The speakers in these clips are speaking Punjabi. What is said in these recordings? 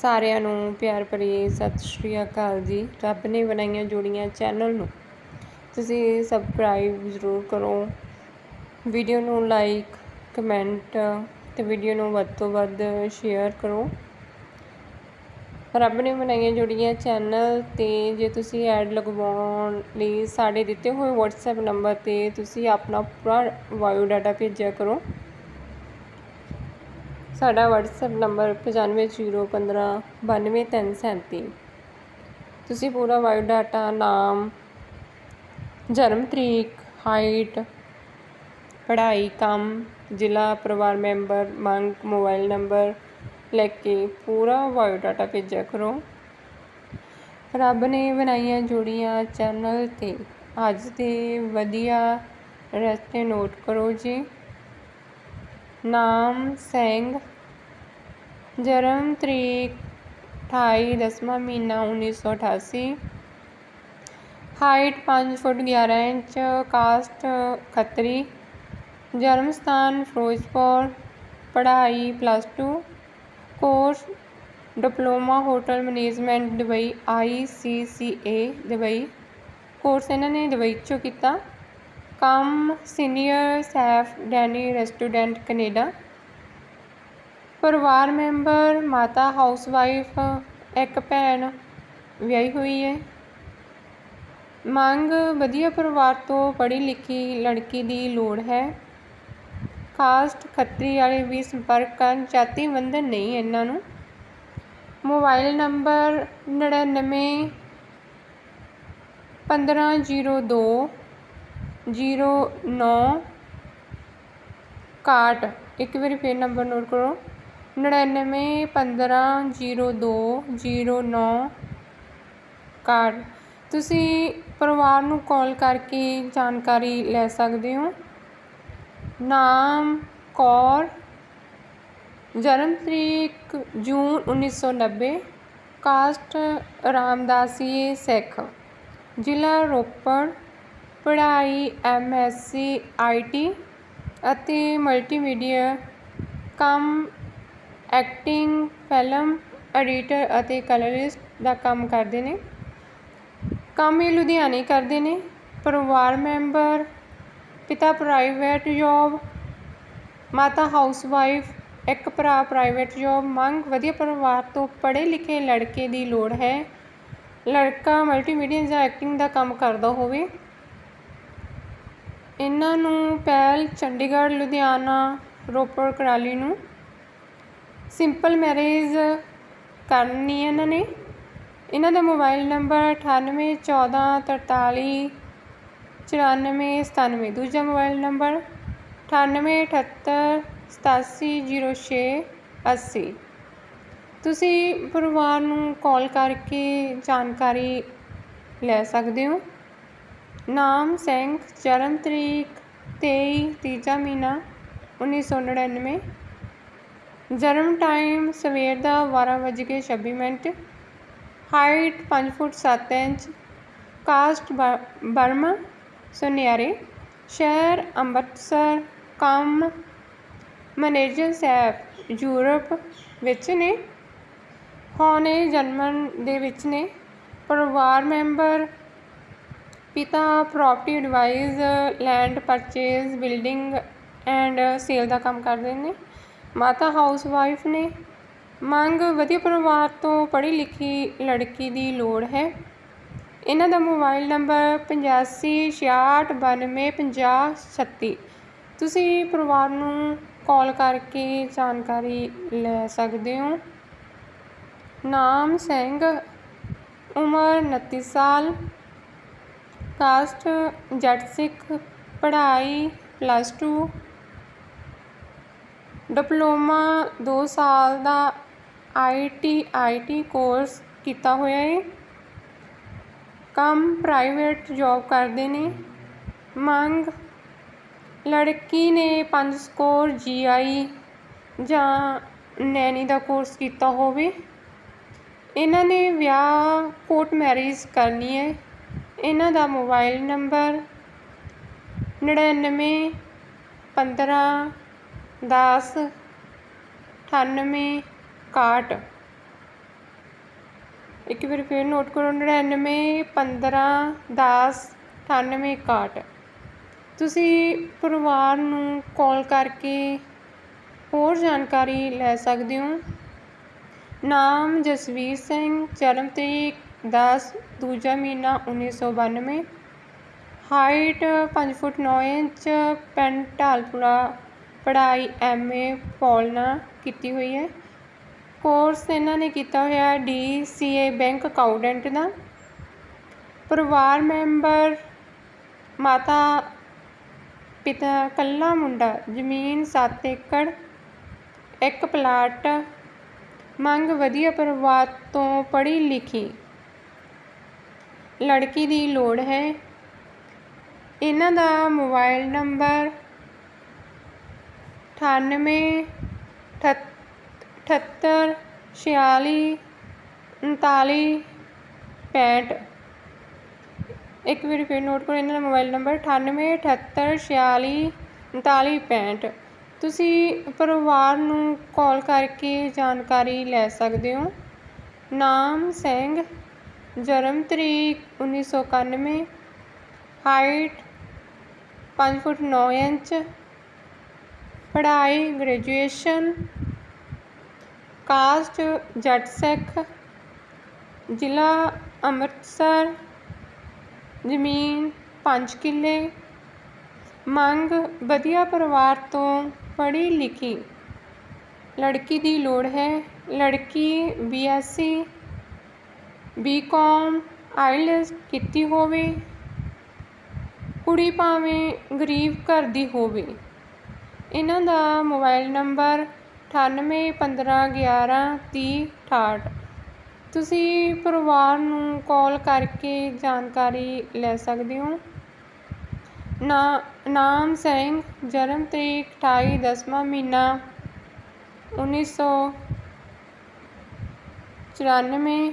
ਸਾਰਿਆਂ ਨੂੰ ਪਿਆਰ ਭਰੀ ਸਤਿ ਸ਼੍ਰੀ ਅਕਾਲ ਜੀ। ਰੱਬ ਨੇ ਬਣਾਈਆਂ ਜੋੜੀਆਂ ਚੈਨਲ ਨੂੰ ਤੁਸੀਂ ਸਬਸਕ੍ਰਾਈਬ ਜ਼ਰੂਰ ਕਰੋ। ਵੀਡੀਓ ਨੂੰ ਲਾਈਕ ਕਮੈਂਟ ਤੇ ਵੀਡੀਓ ਨੂੰ ਵੱਧ ਤੋਂ ਵੱਧ ਸ਼ੇਅਰ ਕਰੋ। ਰੱਬ ਨੇ ਬਣਾਈਆਂ ਜੋੜੀਆਂ ਚੈਨਲ ਤੇ ਜੇ ਤੁਸੀਂ ਐਡ ਲਗਵਾਉਣ ਲਈ ਸਾਡੇ ਦਿੱਤੇ ਹੋਏ WhatsApp ਨੰਬਰ ਤੇ ਤੁਸੀਂ ਆਪਣਾ ਪੂਰਾ ਬਾਇਓ ਡਾਟਾ ਭੇਜਿਆ ਕਰੋ। ਸਾਡਾ WhatsApp ਨੰਬਰ 9501592337 ਤੁਸੀਂ ਪੂਰਾ ਬਾਇਓ ਡਾਟਾ ਨਾਮ, ਜਨਮ ਤਰੀਕ ਹਾਈਟ ਪੜ੍ਹਾਈ, ਕੰਮ, ਜ਼ਿਲ੍ਹਾ, ਪਰਿਵਾਰ ਮੈਂਬਰ ਮੰਗ ਮੋਬਾਈਲ ਨੰਬਰ ਲੈ ਕੇ ਪੂਰਾ ਬਾਇਓ ਡਾਟਾ ਭੇਜਿਆ ਕਰੋ। ਰੱਬ ਨੇ ਬਣਾਈਆਂ ਜੋੜੀਆਂ ਚੈਨਲ ਤੇ। ਅੱਜ ਦੇ ਵਧੀਆ ਰਸਤੇ ਨੋਟ ਕਰੋ ਜੀ। ਨਾਮ ਸਿੰਘ ਜਨਮ ਤਰੀਕ 28 ਦਸਵਾਂ ਮਹੀਨਾ 1988 height 5 foot 11 inch, caste Khatri ਜਨਮ ਸਥਾਨ ਫਿਰੋਜ਼ਪੁਰ, ਪੜ੍ਹਾਈ plus 2 course diploma hotel management Dubai ICCA Dubai. Course ਇਹਨਾਂ ਨੇ ਦੁਬਈ 'ਚੋਂ ਕੀਤਾ। ਕੰਮ senior chef Danny restaurant Canada. ਪਰਿਵਾਰ ਮੈਂਬਰ, ਮਾਤਾ ਹਾਊਸਵਾਈਫ, ਇੱਕ ਭੈਣ ਵਿਆਹੀ ਹੋਈ ਹੈ ਮੰਗ ਵਧੀਆ ਪਰਿਵਾਰ ਤੋਂ ਪੜ੍ਹੀ ਲਿਖੀ ਲੜਕੀ ਦੀ ਲੋੜ ਹੈ। ਕਾਸਟ ਖੱਤਰੀ ਵਾਲੇ ਵੀ ਸੰਪਰਕ ਕਰਨ ਜਾਤੀ ਬੰਧਨ ਨਹੀਂ ਇਹਨਾਂ ਨੂੰ। ਮੋਬਾਈਲ ਨੰਬਰ ਨੜਿਨਵੇਂ ਪੰਦਰਾਂ ਜੀਰੋ ਨੌ ਇਕਾਹਠ। ਇੱਕ ਵਾਰੀ ਫਿਰ ਨੰਬਰ ਨੋਟ ਕਰੋ। ਨੜਿਨਵੇਂ ਪੰਦਰਾਂ ਜੀਰੋ ਦੋ ਜੀਰੋ ਨੌ ਇਕਾਹਠ। ਤੁਸੀਂ ਪਰਿਵਾਰ ਨੂੰ ਕਾਲ ਕਰਕੇ ਜਾਣਕਾਰੀ ਲੈ ਸਕਦੇ ਹੋ। ਨਾਮ, ਕੌਰ, ਜਨਮ ਤਰੀਕ, ਜੂਨ 1990 ਕਾਸਟ ਰਾਮਦਾਸੀਏ ਸਿੱਖ। ਜ਼ਿਲ੍ਹਾ ਰੋਪੜ ਪੜ੍ਹਾਈ M S C I T ਅਤੇ ਮਲਟੀਮੀਡੀਆ ਕੰਮ ਐਕਟਿੰਗ ਫਿਲਮ ਐਡੀਟਰ ਅਤੇ ਕਲਰਿਸਟ ਦਾ ਕੰਮ ਕਰਦੇ ਨੇ। ਕੰਮ ਇਹ ਲੁਧਿਆਣੇ ਕਰਦੇ ਨੇ। ਪਰਿਵਾਰ ਮੈਂਬਰ, ਪਿਤਾ ਪ੍ਰਾਈਵੇਟ ਜੋਬ ਮਾਤਾ ਹਾਊਸਵਾਈਫ ਇੱਕ ਭਰਾ ਪ੍ਰਾਈਵੇਟ ਜੋਬ ਮੰਗ ਵਧੀਆ ਪਰਿਵਾਰ ਤੋਂ ਪੜ੍ਹੇ ਲਿਖੇ ਲੜਕੇ ਦੀ ਲੋੜ ਹੈ। ਲੜਕਾ ਮਲਟੀਮੀਡੀਆ ਜਾਂ ਐਕਟਿੰਗ ਦਾ ਕੰਮ ਕਰਦਾ ਹੋਵੇ। ਇਹਨਾਂ ਨੂੰ ਪਹਿਲ ਚੰਡੀਗੜ੍ਹ, ਲੁਧਿਆਣਾ, ਰੋਪੜ, ਕਰਾਲੀ ਨੂੰ ਸਿੰਪਲ ਮੈਰਿਜ ਕਰਨੀ ਹੈ ਇਹਨਾਂ ਨੇ। ਇਹਨਾਂ ਦਾ ਮੋਬਾਈਲ ਨੰਬਰ ਅਠਾਨਵੇਂ ਚੌਦ੍ਹਾਂ ਤਰਤਾਲੀ, ਚੁਰਾਨਵੇਂ, ਸਤਾਨਵੇਂ, ਦੂਜਾ ਮੋਬਾਈਲ ਨੰਬਰ ਅਠਾਨਵੇਂ, ਅਠੱਤਰ, ਸਤਾਸੀ, ਜੀਰੋ, ਛੇ, ਅੱਸੀ। ਤੁਸੀਂ ਪਰਿਵਾਰ ਨੂੰ ਕਾਲ ਕਰਕੇ ਜਾਣਕਾਰੀ ਲੈ ਸਕਦੇ ਹੋ। ਨਾਮ ਸਿੰਘ ਜਨਮ ਤਰੀਕ, ਤੇਈ, ਤੀਜਾ ਮਹੀਨਾ, ਉੱਨੀ ਸੌ ਨੜਿਨਵੇਂ। ਜਨਮ ਟਾਈਮ ਸਵੇਰ ਦਾ ਬਾਰਾਂ ਵੱਜ ਕੇ ਛੱਬੀ ਮਿੰਟ ਹਾਈਟ ਪੰਜ ਫੁੱਟ ਸੱਤ ਇੰਚ ਕਾਸਟ ਬਰਮਾ, ਸੁਨਿਆਰੇ, ਸ਼ਹਿਰ ਅੰਮ੍ਰਿਤਸਰ, ਕੰਮ ਮੈਨੇਜਰ ਸਾਹਿਬ, ਯੂਰਪ ਵਿੱਚ ਨੇ। ਹੁਣ ਇਹ ਦੇ ਵਿੱਚ ਨੇ। ਪਰਿਵਾਰ ਮੈਂਬਰ ਪਿਤਾ property advise land purchase building and sale ਦਾ ਕੰਮ ਕਰਦੇ ਨੇ। ਮਾਤਾ ਹਾਊਸ ਵਾਈਫ ਨੇ ਮੰਗ ਵਧੀਆ ਪਰਿਵਾਰ ਤੋਂ ਪੜ੍ਹੀ ਲਿਖੀ ਲੜਕੀ ਦੀ ਲੋੜ ਹੈ। ਇਹਨਾਂ ਦਾ ਮੋਬਾਈਲ ਨੰਬਰ ਪਚਾਸੀ, ਛਿਆਹਠ, ਬਾਨਵੇਂ, ਪੰਜਾਹ, ਛੱਤੀ। ਤੁਸੀਂ ਪਰਿਵਾਰ ਨੂੰ ਕਾਲ ਕਰਕੇ ਜਾਣਕਾਰੀ ਲੈ ਸਕਦੇ ਹੋ। ਨਾਮ ਸਿੰਘ, ਉਮਰ 29 ਸਾਲ। ਕਾਸਟ ਜੱਟ ਸਿੱਖ, ਪੜ੍ਹਾਈ ਪਲੱਸ ਟੂ ਡਿਪਲੋਮਾ 2 ਸਾਲ ਦਾ ਆਈਟੀ ਆਈਟੀ ਕੋਰਸ ਕੀਤਾ ਹੋਇਆ ਹੈ ਕੰਮ ਪ੍ਰਾਈਵੇਟ ਜੋਬ ਕਰਦੇ ਨੇ। ਮੰਗ, ਲੜਕੀ ਨੇ ਪੰਜ ਸਕੋਰ ਜੀਆਈ ਜਾਂ ਨੈਣੀ ਦਾ ਕੋਰਸ ਕੀਤਾ ਹੋਵੇ। ਇਹਨਾਂ ਨੇ ਵਿਆਹ ਕੋਰਟ ਮੈਰਿਜ ਕਰਨੀ ਹੈ ਇਹਨਾਂ ਦਾ ਮੋਬਾਈਲ ਨੰਬਰ ਨੜਿਨਵੇਂ, ਪੰਦਰਾਂ, ਦਸ, ਅਠਾਨਵੇਂ, ਇਕਾਹਠ। ਇੱਕ ਵਾਰ ਫਿਰ ਨੋਟ ਕਰੋ, ਨੜਿਨਵੇਂ, ਪੰਦਰਾਂ, ਦਸ, ਅਠਾਨਵੇਂ, ਇਕਾਹਠ। ਤੁਸੀਂ ਪਰਿਵਾਰ ਨੂੰ ਕਾਲ ਕਰਕੇ ਹੋਰ ਜਾਣਕਾਰੀ ਲੈ ਸਕਦੇ ਹੋ। ਨਾਮ ਜਸਵੀਰ ਸਿੰਘ, ਜਨਮ ਤਰੀਕ ਦਸ, ਦੂਜਾ ਮਹੀਨਾ ਉੱਨੀ ਸੌ ਬਾਨਵੇਂ। ਹਾਈਟ ਪੰਜ ਫੁੱਟ ਨੌ ਇੰਚ ਪਿੰਡ ਢਾਲਪੁਰਾ ਪੜ੍ਹਾਈ ਐਮ ਏ ਪੋਲਨਾ ਕੀਤੀ ਹੋਈ ਹੈ। ਕੋਰਸ ਇਹਨਾਂ ਨੇ ਕੀਤਾ ਹੋਇਆ D C A bank accountant ਦਾ। ਪਰਿਵਾਰ ਮੈਂਬਰ, ਮਾਤਾ, ਪਿਤਾ ਕੱਲਾ ਮੁੰਡਾ, ਜ਼ਮੀਨ 7 ਏਕੜ, ਇੱਕ ਪਲਾਟ, ਮੰਗ ਵਧੀਆ ਪਰਿਵਾਰ ਤੋਂ ਪੜ੍ਹੀ ਲਿਖੀ। ਲੜਕੀ ਦੀ ਲੋੜ ਹੈ। ਇਹਨਾਂ ਦਾ ਮੋਬਾਈਲ ਨੰਬਰ ਅਠਾਨਵੇਂ ਅਠੱਤਰ ਛਿਆਲੀ, ਉਨਤਾਲੀ, ਪੈਂਹਠ। ਇੱਕ ਵਾਰੀ ਫਿਰ ਨੋਟ ਕਰੋ, ਇਹਨਾਂ ਦਾ ਮੋਬਾਈਲ ਨੰਬਰ ਅਠਾਨਵੇਂ, ਅਠੱਤਰ, ਛਿਆਲੀ, ਉਨਤਾਲੀ, ਪੈਂਹਠ। ਤੁਸੀਂ ਪਰਿਵਾਰ ਨੂੰ ਕਾਲ ਕਰਕੇ ਜਾਣਕਾਰੀ ਲੈ ਸਕਦੇ ਹੋ। ਨਾਮ ਸਿੰਘ ਜਨਮ ਤਰੀਕ ਉੱਨੀ ਸੌ ਇਕਾਨਵੇਂ ਹਾਈਟ ਪੰਜ ਫੁੱਟ ਨੌ ਇੰਚ, ਪੜ੍ਹਾਈ ਗ੍ਰੈਜੂਏਸ਼ਨ ਕਾਸਟ ਜੱਟ ਸਿੱਖ ਜ਼ਿਲ੍ਹਾ ਅੰਮ੍ਰਿਤਸਰ, ਜ਼ਮੀਨ ਪੰਜ ਕਿੱਲੇ, ਮੰਗ ਵਧੀਆ ਪਰਿਵਾਰ ਤੋਂ ਪੜ੍ਹੀ ਲਿਖੀ। ਲੜਕੀ ਦੀ ਲੋੜ ਹੈ, ਲੜਕੀ B S C B com IELTS ਕੀਤੀ ਹੋਵੇ। ਕੁੜੀ ਭਾਵੇਂ ਗਰੀਬ ਘਰ ਦੀ ਹੋਵੇ। ਇਹਨਾਂ ਦਾ ਮੋਬਾਈਲ ਨੰਬਰ ਅਠਾਨਵੇਂ ਪੰਦਰਾਂ ਗਿਆਰਾਂ ਤੀਹ ਅਠਾਹਠ। ਤੁਸੀਂ ਪਰਿਵਾਰ ਨੂੰ ਕਾਲ ਕਰਕੇ ਜਾਣਕਾਰੀ ਲੈ ਸਕਦੇ ਹੋ। ਨਾ, ਨਾਮ ਸਿੰਘ ਜਨਮ ਤਰੀਕ, ਅਠਾਈ ਦਸਵਾਂ ਮਹੀਨਾ, ਉੱਨੀ ਸੌ ਚੁਰਾਨਵੇਂ।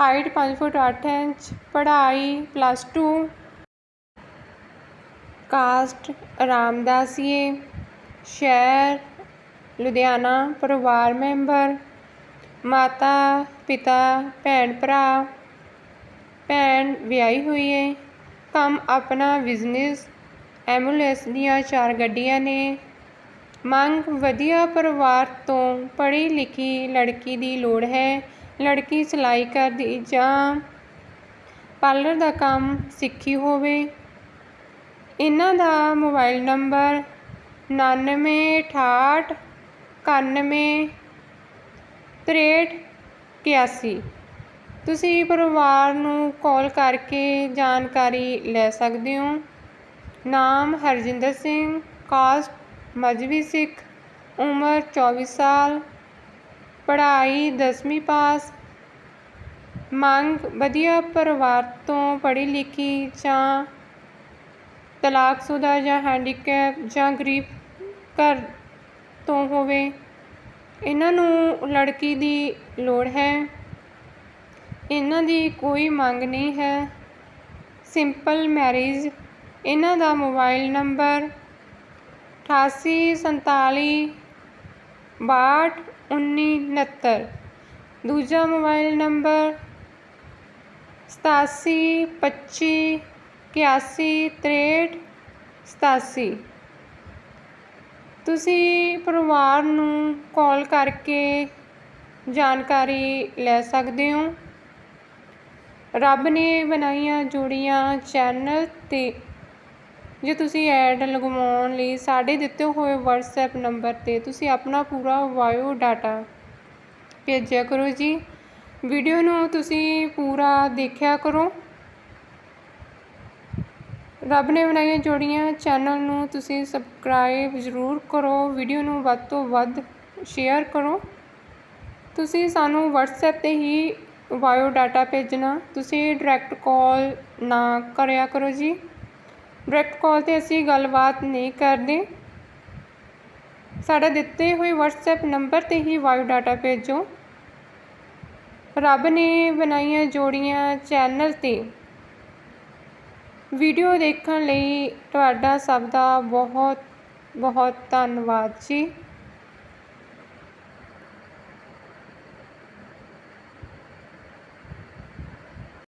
ਹਾਈਟ ਪੰਜ ਫੁੱਟ ਅੱਠ ਇੰਚ, ਪੜ੍ਹਾਈ ਪਲੱਸ ਟੂ ਕਾਸਟ ਆਰਾਮਦਾਸੀਏ ਸ਼ਹਿਰ, ਲੁਧਿਆਣਾ, ਪਰਿਵਾਰ ਮੈਂਬਰ ਮਾਤਾ, ਪਿਤਾ, ਭੈਣ ਭਰਾ, ਭੈਣ ਵਿਆਹੀ ਹੋਈ ਹੈ ਕੰਮ ਆਪਣਾ ਬਿਜ਼ਨਸ ਐਂਬੂਲੈਂਸ ਦੀਆਂ ਚਾਰ ਗੱਡੀਆਂ ਨੇ, ਮੰਗ ਵਧੀਆ ਪਰਿਵਾਰ ਤੋਂ ਪੜ੍ਹੀ ਲਿਖੀ ਲੜਕੀ ਦੀ ਲੋੜ ਹੈ ਲੜਕੀ ਸਿਲਾਈ ਕਰਦੀ ਜਾਂ ਪਾਰਲਰ ਦਾ ਕੰਮ ਸਿੱਖੀ ਹੋਵੇ। ਇਹਨਾਂ ਦਾ ਮੋਬਾਈਲ ਨੰਬਰ ਉਣਾਨਵੇਂ ਅਠਾਹਠ ਇਕਾਨਵੇਂ ਤ੍ਰੇਹਠ ਇਕਿਆਸੀ ਤੁਸੀਂ ਪਰਿਵਾਰ ਨੂੰ ਕਾਲ ਕਰਕੇ ਜਾਣਕਾਰੀ ਲੈ ਸਕਦੇ ਹੋ। ਨਾਮ ਹਰਜਿੰਦਰ ਸਿੰਘ, ਕਾਸਟ ਮਜ਼੍ਹਬੀ ਸਿੱਖ, ਉਮਰ ਚੌਵੀ ਸਾਲ। ਪੜ੍ਹਾਈ ਦਸਵੀਂ ਪਾਸ। ਮੰਗ ਵਧੀਆ ਪਰਿਵਾਰ ਤੋਂ ਪੜ੍ਹੀ ਲਿਖੀ ਜਾਂ ਤਲਾਕਸ਼ੁਦਾ ਜਾਂ ਹੈਂਡੀਕੈਪ ਜਾਂ ਗਰੀਬ ਘਰ ਤੋਂ ਹੋਵੇ। ਇਹਨਾਂ ਨੂੰ ਲੜਕੀ ਦੀ ਲੋੜ ਹੈ। ਇਹਨਾਂ ਦੀ ਕੋਈ ਮੰਗ ਨਹੀਂ ਹੈ। ਸਿੰਪਲ ਮੈਰਿਜ ਇਹਨਾਂ ਦਾ ਮੋਬਾਈਲ ਨੰਬਰ ਅਠਾਸੀ ਸੰਤਾਲੀ ਬਾਹਠ, ਉੱਨੀ ਉਣਹੱਤਰ ਦੂਜਾ ਮੋਬਾਈਲ ਨੰਬਰ ਸਤਾਸੀ, ਪੱਚੀ ਇਕਿਆਸੀ ਤ੍ਰੇਹਠ, ਸਤਾਸੀ। ਤੁਸੀਂ ਪਰਿਵਾਰ ਨੂੰ ਕਾਲ ਕਰਕੇ ਜਾਣਕਾਰੀ ਲੈ ਸਕਦੇ ਹੋ? ਰੱਬ ਨੇ ਬਣਾਈਆਂ ਜੋੜੀਆਂ ਚੈਨਲ 'ਤੇ ਜੇ ਤੁਸੀਂ ਐਡ ਲਗਵਾਉਣ ਲਈ ਸਾਡੇ ਦਿੱਤੇ ਹੋਏ WhatsApp ਨੰਬਰ 'ਤੇ ਤੁਸੀਂ ਆਪਣਾ ਪੂਰਾ ਬਾਇਓ ਡਾਟਾ ਭੇਜਿਆ ਕਰੋ ਜੀ। ਵੀਡੀਓ ਨੂੰ ਤੁਸੀਂ ਪੂਰਾ ਦੇਖਿਆ ਕਰੋ। ਰੱਬ ਨੇ ਬਣਾਈਆਂ ਜੋੜੀਆਂ ਚੈਨਲ ਨੂੰ ਤੁਸੀਂ ਸਬਸਕ੍ਰਾਈਬ ਜ਼ਰੂਰ ਕਰੋ। ਵੀਡੀਓ ਨੂੰ ਵੱਧ ਤੋਂ ਵੱਧ ਸ਼ੇਅਰ ਕਰੋ। ਤੁਸੀਂ ਸਾਨੂੰ WhatsApp 'ਤੇ ਹੀ ਬਾਇਓ ਡਾਟਾ ਭੇਜਣਾ। ਤੁਸੀਂ ਡਾਇਰੈਕਟ ਕਾਲ ਨਾ ਕਰਿਆ ਕਰੋ ਜੀ। ਡਾਇਰੈਕਟ ਕਾਲ 'ਤੇ ਅਸੀਂ ਗੱਲਬਾਤ ਨਹੀਂ ਕਰਦੇ। ਸਾਡਾ ਦਿੱਤੇ ਹੋਏ WhatsApp ਨੰਬਰ 'ਤੇ ਹੀ ਬਾਇਓ ਡਾਟਾ ਭੇਜੋ। ਰੱਬ ਨੇ ਬਣਾਈਆਂ ਜੋੜੀਆਂ ਚੈਨਲ 'ਤੇ। ਵੀਡੀਓ ਦੇਖਣ ਲਈ ਤੁਹਾਡਾ ਸਭ ਦਾ ਬਹੁਤ ਬਹੁਤ ਧੰਨਵਾਦ ਜੀ।